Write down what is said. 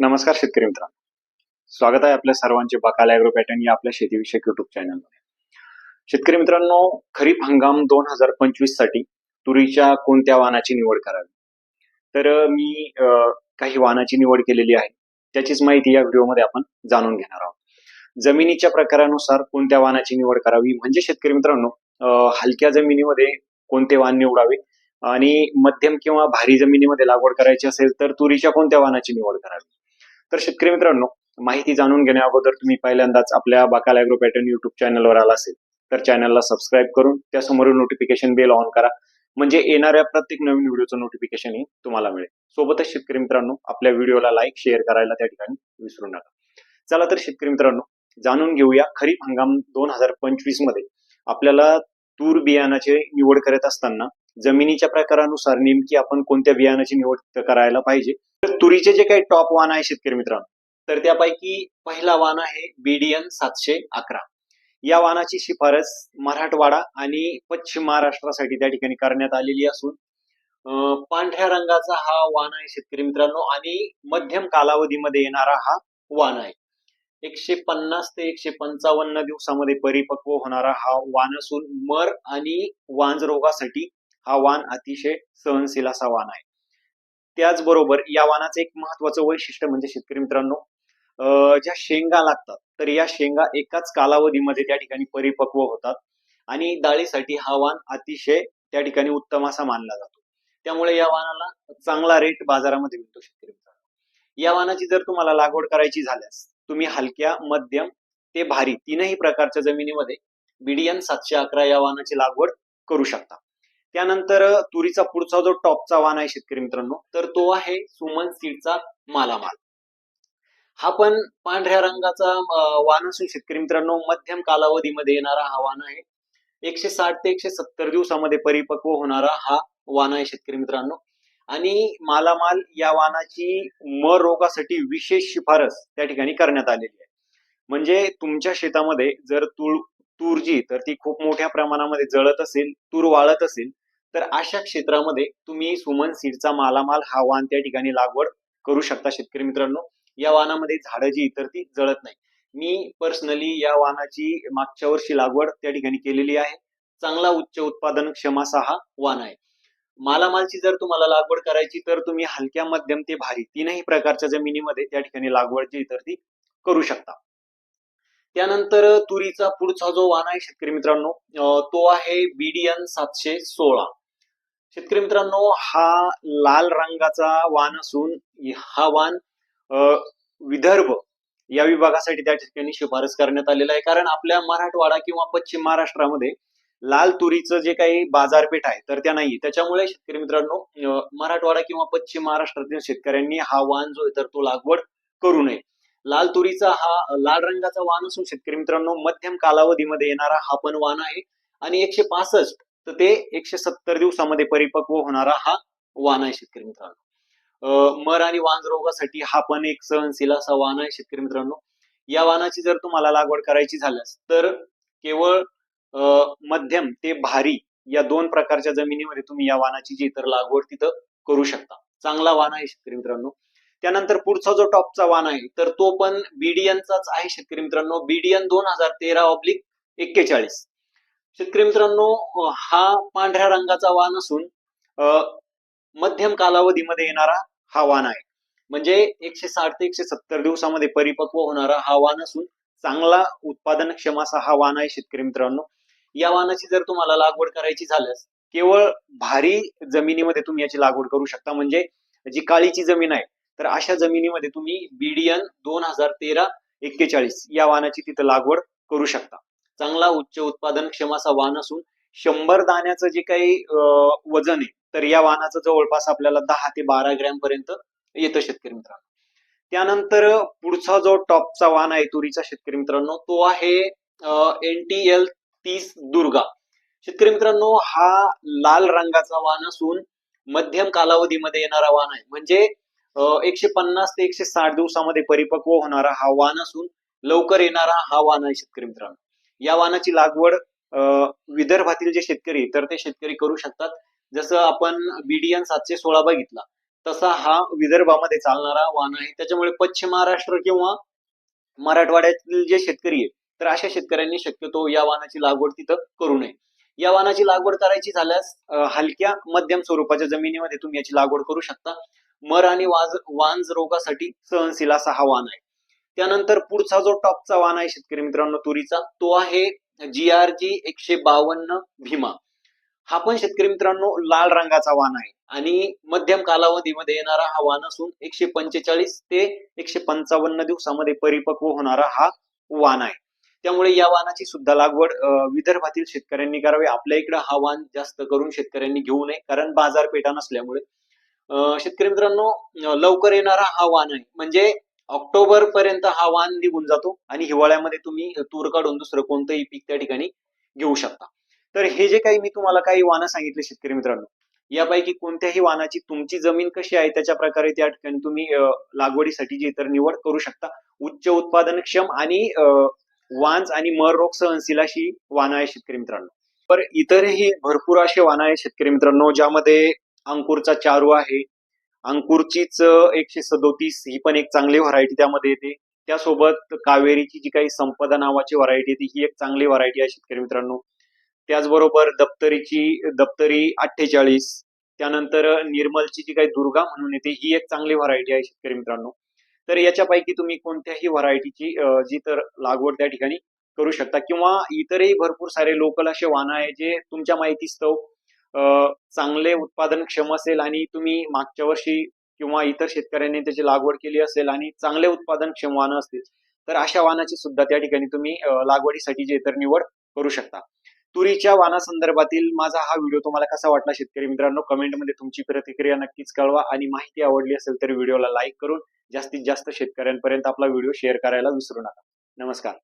नमस्कार शेतकरी मित्रांनो. स्वागत आहे आपल्या सर्वांचे बकाल अॅग्रो पॅटर्न या आपल्या शेतीविषयक युट्यूब चॅनलमध्ये शेतकरी मित्रांनो खरीप हंगाम दोन हजार पंचवीससाठी तुरीच्या कोणत्या वाहनाची निवड करावी? तर मी काही वाहनाची निवड केलेली आहे. त्याचीच माहिती या व्हिडिओमध्ये आपण जाणून घेणार आहोत. जमिनीच्या प्रकारानुसार कोणत्या वाहनाची निवड करावी? म्हणजे शेतकरी मित्रांनो हलक्या जमिनीमध्ये कोणते वाहन निवडावे आणि मध्यम किंवा भारी जमिनीमध्ये लागवड करायची असेल तर तुरीच्या कोणत्या वाहनाची निवड करावी? तर शेतकरी मित्रांनो माहिती जाणून घेण्या अगोदर तुम्ही पहिल्यांदाच आपल्या बाकाल अॅग्रो पॅटर्न युट्यूब चॅनलवर आला असेल तर चॅनलला सबस्क्राईब करून त्यासमोरील नोटिफिकेशन बेल ऑन करा. म्हणजे येणाऱ्या प्रत्येक नवीन व्हिडिओचं नोटिफिकेशन ही तुम्हाला मिळेल. सोबतच शेतकरी मित्रांनो आपल्या व्हिडिओला लाईक शेअर करायला त्या ठिकाणी विसरू नका. चला तर शेतकरी मित्रांनो जाणून घेऊया खरीप हंगाम दोन हजार पंचवीसमध्ये आपल्याला तूर बियाणाची निवड करत असताना जमिनीच्या प्रकारानुसार नेमकी आपण कोणत्या बियाणाची निवड करायला पाहिजे. तर तुरीचे जे काही टॉप वाण आहे शेतकरी मित्रांनो तर त्यापैकी पहिला वाण आहे बीडीएन सातशे अकरा. या वाणाची शिफारस मराठवाडा आणि पश्चिम महाराष्ट्रासाठी त्या ठिकाणी करण्यात आलेली असून पांढऱ्या रंगाचा हा वाण आहे शेतकरी मित्रांनो आणि मध्यम कालावधीमध्ये येणारा हा वाण आहे. एकशे पन्नास ते एकशे पंचावन्न दिवसामध्ये परिपक्व होणारा हा वाण असून मर आणि वांज रोगासाठी हा वाण अतिशय सहनशील असा वाण आहे. त्याचबरोबर या वाणाचं एक महत्वाचं वैशिष्ट्य म्हणजे शेतकरी मित्रांनो ज्या शेंगा लागतात तर या शेंगा एकाच कालावधीमध्ये त्या ठिकाणी परिपक्व होतात आणि डाळीसाठी हा वाण अतिशय त्या ठिकाणी उत्तम असा मानला जातो. त्यामुळे या वाणाला चांगला रेट बाजारामध्ये मिळतो शेतकरी मित्रांनो. या वाणाची जर तुम्हाला लागवड करायची झाल्यास तुम्ही हलक्या मध्यम ते भारी तीनही प्रकारच्या जमिनीमध्ये बीडीएन सातशे अकरा या वाहनाची लागवड करू शकता. त्यानंतर तुरीचा पुढचा जो टॉपचा वाण आहे शेतकरी मित्रांनो तर तो आहे सुमन सीडचा मालामाल. हा पण पांढऱ्या रंगाचा वाण असून शेतकरी मित्रांनो मध्यम कालावधीमध्ये येणारा हा वाण आहे. एकशे साठ ते एकशे सत्तर दिवसामध्ये परिपक्व होणारा हा वाण आहे शेतकरी मित्रांनो. आणि मालामाल या वाणाची म रोगासाठी विशेष शिफारस त्या ठिकाणी करण्यात आलेली आहे. म्हणजे तुमच्या शेतामध्ये जर तूर तूर जी तर ती खूप मोठ्या प्रमाणामध्ये जळत असेल तूर वाळत असेल तर अशा क्षेत्रामध्ये तुम्ही सुमन सीडचा मालामाल हा वाण त्या ठिकाणी लागवड करू शकता शेतकरी मित्रांनो. या वाणामध्ये झाडं जी इतर ती जळत नाही. मी पर्सनली या वाणाची मागच्या वर्षी लागवड त्या ठिकाणी केलेली आहे. चांगला उच्च उत्पादन क्षम हा वाण आहे. मालामालची जर तुम्हाला लागवड करायची तर तुम्ही हलक्या मध्यम ते भारी तीनही प्रकारच्या जमिनीमध्ये त्या ठिकाणी लागवड जी तर ती करू शकता. त्यानंतर तुरीचा पुढचा जो वाण आहे शेतकरी मित्रांनो तो आहे बीडीएन सातशे सोळा. शेतकरी मित्रांनो हा लाल रंगाचा वाण असून हा वाण विदर्भ या विभागासाठी त्या ठिकाणी शिफारस करण्यात आलेला आहे. कारण आपल्या मराठवाडा किंवा पश्चिम महाराष्ट्रामध्ये लाल तुरीचं जे काही बाजारपेठ आहे तर त्या नाही त्याच्यामुळे शेतकरी मित्रांनो मराठवाडा किंवा पश्चिम महाराष्ट्रातील शेतकऱ्यांनी हा वाण जो आहे तर तो लागवड करू नये. लाल तुरीचा हा लाल रंगाचा वाण असून शेतकरी मित्रांनो मध्यम कालावधीमध्ये येणारा हा पण वाण आहे. आणि एकशे पासष्ट तर ते एकशे सत्तर दिवसामध्ये परिपक्व होणारा हा वाण आहे शेतकरी मित्रांनो. अं, मर आणि वांज रोगासाठी हा पण एक सहनशील असा वाण आहे शेतकरी मित्रांनो. या वाणाची जर तुम्हाला लागवड करायची झाल्यास तर केवळ अं, मध्यम ते भारी या दोन प्रकारच्या जमिनीमध्ये तुम्ही या वाणाची जी इतर लागवड तिथं करू शकता. चांगला वाण आहे शेतकरी मित्रांनो. त्यानंतर पुढचा जो टॉपचा वाण आहे तर तो पण बीडीएनचाच आहे शेतकरी मित्रांनो. बीडीएन दोन हजार तेरा ऑब्लिक एक्केचाळीस. शेतकरी मित्रांनो हा पांढऱ्या रंगाचा वाण असून अं, मध्यम कालावधीमध्ये येणारा हा वाण आहे. म्हणजे एकशे साठ ते एकशे सत्तर दिवसामध्ये परिपक्व होणारा हा वाण असून चांगला उत्पादन क्षम असा हा वाण आहे शेतकरी मित्रांनो. या वाणाची जर तुम्हाला लागवड करायची झाल्यास केवळ भारी जमिनीमध्ये तुम्ही याची लागवड करू शकता. म्हणजे जी काळीची जमीन आहे तर अशा जमिनीमध्ये तुम्ही बीडीएन दोन हजार तेरा एक्केचाळीस या वाणाची तिथं लागवड करू शकता. चांगला उच्च उत्पादन क्षम असा वाहन असून शंभर दाण्याचं जे काही अं, वजन आहे तर या वाहनाचं जवळपास आपल्याला दहा ते बारा ग्रॅम पर्यंत येतं शेतकरी मित्रांनो. त्यानंतर पुढचा जो टॉपचा वाहन आहे तुरीचा शेतकरी मित्रांनो तो आहे एन टी एल तीस दुर्गा. शेतकरी मित्रांनो हा लाल रंगाचा वाहन असून मध्यम कालावधीमध्ये येणारा वाहन आहे. म्हणजे एकशे पन्नास ते एकशे साठ दिवसामध्ये परिपक्व होणारा हा वाहन असून लवकर येणारा हा वाहन आहे शेतकरी मित्रांनो. या वाणाची लागवड अं, विदर्भातील जे शेतकरी तर ते शेतकरी करू शकतात. जसं आपण बीडीएन सातशे सोळा बघितला तसा हा विदर्भामध्ये चालणारा वाण आहे. त्याच्यामुळे पश्चिम महाराष्ट्र किंवा मराठवाड्यातील जे शेतकरी आहे तर अशा शेतकऱ्यांनी शक्यतो या वाणाची लागवड तिथं करू नये. या वाणाची लागवड करायची झाल्यास हलक्या मध्यम स्वरूपाच्या जमिनीमध्ये तुम्ही याची लागवड करू शकता. मर आणि वाज वांज रोगासाठी सहनशील असा हा वाण आहे. त्यानंतर पुढचा जो टॉपचा वाण आहे शेतकरी मित्रांनो तुरीचा तो आहे जी आर जी एकशे बावन्न भीमा. हा पण शेतकरी मित्रांनो लाल रंगाचा वाण आहे आणि मध्यम कालावधीमध्ये येणारा हा वाण असून एकशे पंचेचाळीस ते एकशे पंचावन्न दिवसामध्ये परिपक्व होणारा हा वाण आहे. त्यामुळे या वाणाची सुद्धा लागवड विदर्भातील शेतकऱ्यांनी करावी. आपल्या इकडे हा वाण जास्त करून शेतकऱ्यांनी घेऊ नये कारण बाजारपेठा नसल्यामुळे. अं, शेतकरी मित्रांनो लवकर येणारा हा वाण आहे. म्हणजे ऑक्टोबर पर्यंत हा वाण निघून जातो आणि हिवाळ्यामध्ये तुम्ही तूर काढून दुसरं कोणतंही पीक त्या ठिकाणी घेऊ शकता. तर हे जे काही मी तुम्हाला काही वाणं सांगितले शेतकरी मित्रांनो यापैकी कोणत्याही वानाची तुमची जमीन कशी आहे त्याच्या प्रकारे त्या ठिकाणी तुम्ही लागवडीसाठी जी इतर निवड करू शकता. उच्च उत्पादनक्षम आणि वांज आणि मर रोग सहनशील अशी वाणं आहे शेतकरी मित्रांनो. तर इतरही भरपूर असे वाणं आहे शेतकरी मित्रांनो ज्यामध्ये अंकुरचा चारू आहे अंकुरचीच एकशे सदोतीस ही पण एक चांगली व्हरायटी त्यामध्ये येते. त्यासोबत कावेरीची जी काही संपदा नावाची व्हरायटी येते ही एक चांगली व्हरायटी आहे शेतकरी मित्रांनो. त्याचबरोबर दप्तरीची दप्तरी अठ्ठेचाळीस त्यानंतर निर्मलची जी काही दुर्गा म्हणून येते ही एक चांगली व्हरायटी आहे शेतकरी मित्रांनो. तर याच्यापैकी तुम्ही कोणत्याही व्हरायटीची जी तर लागवड त्या ठिकाणी करू शकता. किंवा इतरही भरपूर सारे लोकल असे वाहन आहे जे तुमच्या माहितीस्तव चांगले उत्पादन क्षम असेल आणि तुम्ही मागच्या वर्षी किंवा इतर शेतकऱ्यांनी त्याची लागवड केली असेल आणि चांगले उत्पादन क्षम वाहनं असतील तर अशा वाहनाची सुद्धा त्या ठिकाणी तुम्ही लागवडीसाठी जे इतर निवड करू शकता. तुरीच्या वाहनासंदर्भातील माझा हा व्हिडिओ तुम्हाला कसा वाटला शेतकरी मित्रांनो? कमेंटमध्ये तुमची प्रतिक्रिया नक्कीच कळवा आणि माहिती आवडली असेल तर व्हिडिओला लाईक करून जास्तीत जास्त शेतकऱ्यांपर्यंत आपला व्हिडिओ शेअर करायला विसरू नका. नमस्कार.